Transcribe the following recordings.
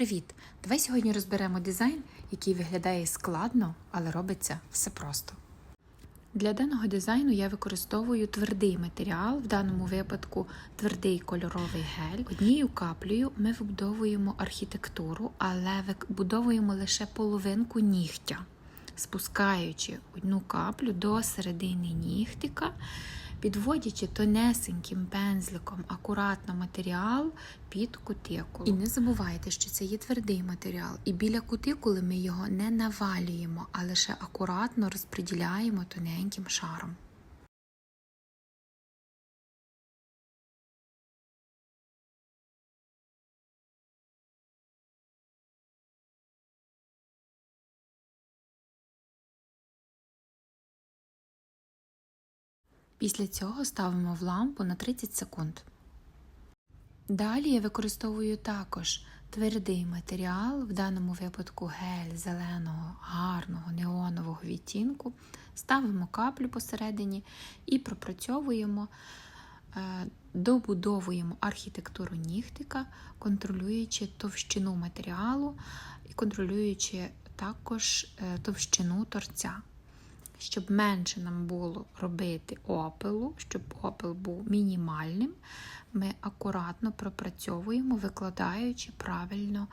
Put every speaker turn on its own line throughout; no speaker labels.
привіт! Давай сьогодні розберемо дизайн, який виглядає складно, але робиться все просто. Для даного дизайну я використовую твердий матеріал, в даному випадку твердий кольоровий гель. Однією каплею ми вибудовуємо архітектуру, але вибудовуємо лише половинку нігтя, спускаючи одну каплю до середини нігтика, підводячи тонесеньким пензликом акуратно матеріал під кутикулу. І не забувайте, що це є твердий матеріал, і біля кутикули ми його не навалюємо, а лише акуратно розподіляємо тоненьким шаром. Після цього ставимо в лампу на 30 секунд. Далі я використовую також твердий матеріал, в даному випадку гель зеленого, гарного неонового відтінку. Ставимо каплю посередині і пропрацьовуємо, е, добудовуємо архітектуру нігтика, контролюючи товщину матеріалу і контролюючи також е, товщину торця. Щоб менше нам було робити опилу, щоб опил був мінімальним, ми акуратно пропрацьовуємо, викладаючи правильно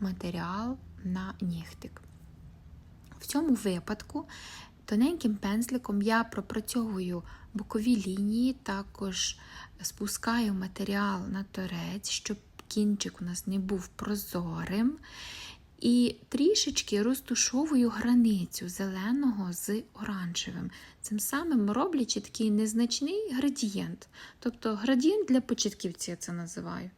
матеріал на нігтик. В цьому випадку тоненьким пензликом я пропрацьовую бокові лінії, також спускаю матеріал на торець, щоб кінчик у нас не був прозорим. І трішечки розтушовую границю зеленого з оранжевим. Цим самим роблячи такий незначний градієнт. Тобто градієнт для початківців я це називаю.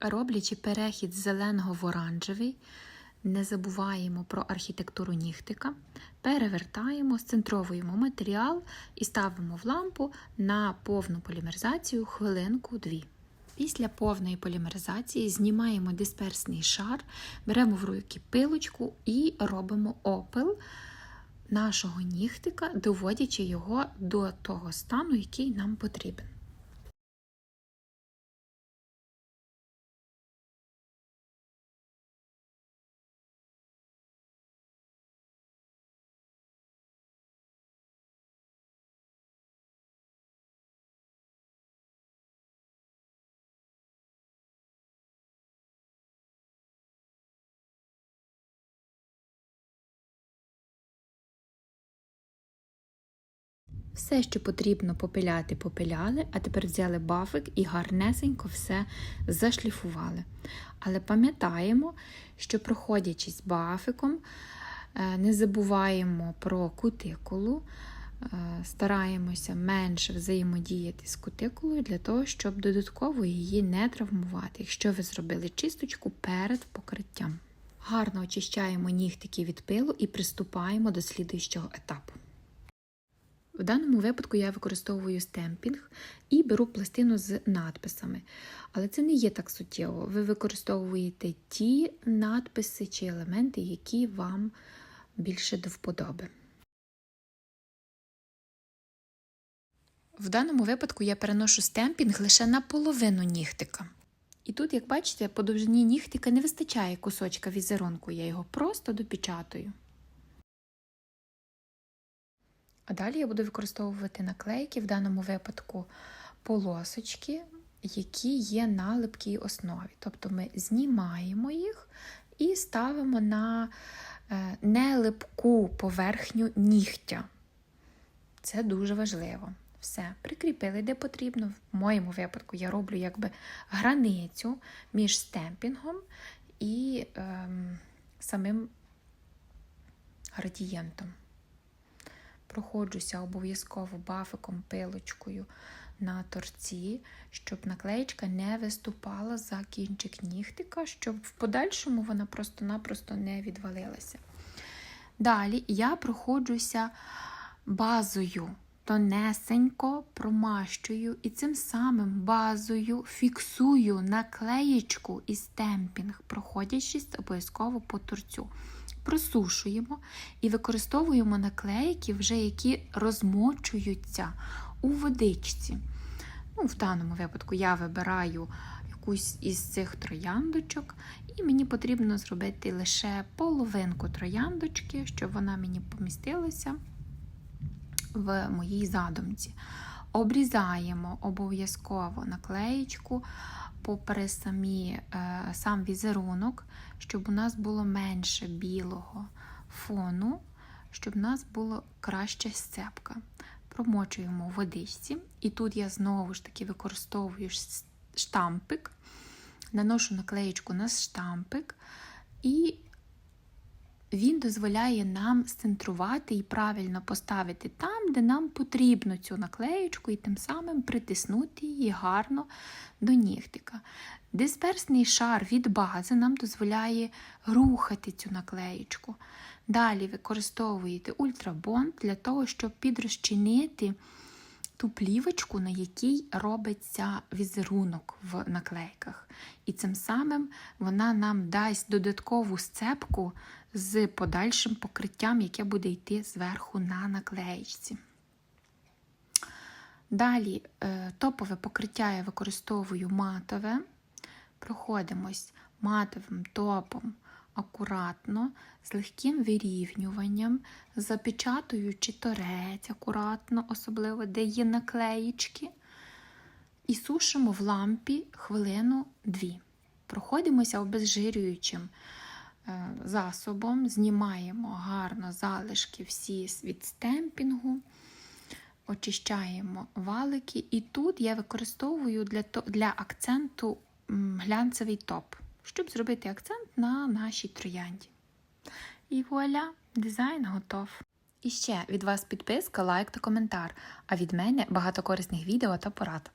Роблячи перехід з зеленого в оранжевий, не забуваємо про архітектуру нігтика, перевертаємо, сцентровуємо матеріал і ставимо в лампу на повну полімеризацію хвилинку-дві. Після повної полімеризації знімаємо дисперсний шар, беремо в руки пилочку і робимо опил нашого нігтика, доводячи його до того стану, який нам потрібен. Все, що потрібно попиляти, попиляли, а тепер взяли бафик і гарнесенько все зашліфували. Але пам'ятаємо, що проходячись бафиком, е, не забуваємо про кутикулу, е, стараємося менше взаємодіяти з кутикулою для того, щоб додатково її не травмувати, якщо ви зробили чисточку перед покриттям. Гарно очищаємо нігтики від пилу і приступаємо до слідуючого етапу. В даному випадку я використовую стемпінг і беру пластину з надписами. Але це не є так суттєво. Ви використовуєте ті надписи чи елементи, які вам більше до вподоби. В даному випадку я переношу стемпінг лише на половину нігтика. І тут, як бачите, по довжині нігтика не вистачає кусочка візерунку, я його просто допечатую. А далі я буду використовувати наклейки, в даному випадку полосочки, які є на липкій основі. Тобто ми знімаємо їх і ставимо на е, нелипку поверхню нігтя. Це дуже важливо. Все, прикріпили, де потрібно. В моєму випадку я роблю якби границю між стемпінгом і ем, самим градієнтом. Проходжуся обов'язково бафиком, пилочкою на торці, щоб наклеєчка не виступала за кінчик нігтика, щоб в подальшому вона просто-напросто не відвалилася. Далі я проходжуся базою, тонесенько промащую і цим самим базою фіксую наклеєчку і стемпінг, проходячись обов'язково по торцю. Просушуємо і використовуємо наклейки, вже які розмочуються у водичці. Ну, В даному випадку я вибираю якусь із цих трояндочок, і мені потрібно зробити лише половинку трояндочки, щоб вона мені помістилася в моїй задумці. Обрізаємо обов'язково наклеєчку попри самі, е, сам візерунок, щоб у нас було менше білого фону, щоб у нас була краща сцепка. Промочуємо в водичці, і тут я знову ж таки використовую штампик, наношу наклеєчку на штампик, і він дозволяє нам сцентрувати і правильно поставити там, де нам потрібно цю наклеєчку, і тим самим притиснути її гарно до нігтика. Дисперсний шар від бази нам дозволяє рухати цю наклеєчку. Далі використовуєте ультрабонд для того, щоб підрозчинити ту плівочку, на якій робиться візерунок в наклейках. І цим самим вона нам дасть додаткову сцепку з подальшим покриттям, яке буде йти зверху на наклеєчці. Далі е, топове покриття я використовую матове. Проходимось матовим топом акуратно, з легким вирівнюванням, запечатуючи торець акуратно, особливо, де є наклеїчки. І сушимо в лампі хвилину-дві. Проходимося обезжирюючим е, засобом, знімаємо гарно залишки всі від стемпінгу, очищаємо валики. І тут я використовую для, для акценту глянцевий топ щоб зробити акцент на нашій троянді. І вуаля, дизайн готов. І ще від вас підписка, лайк та коментар, а від мене багато корисних відео та порад.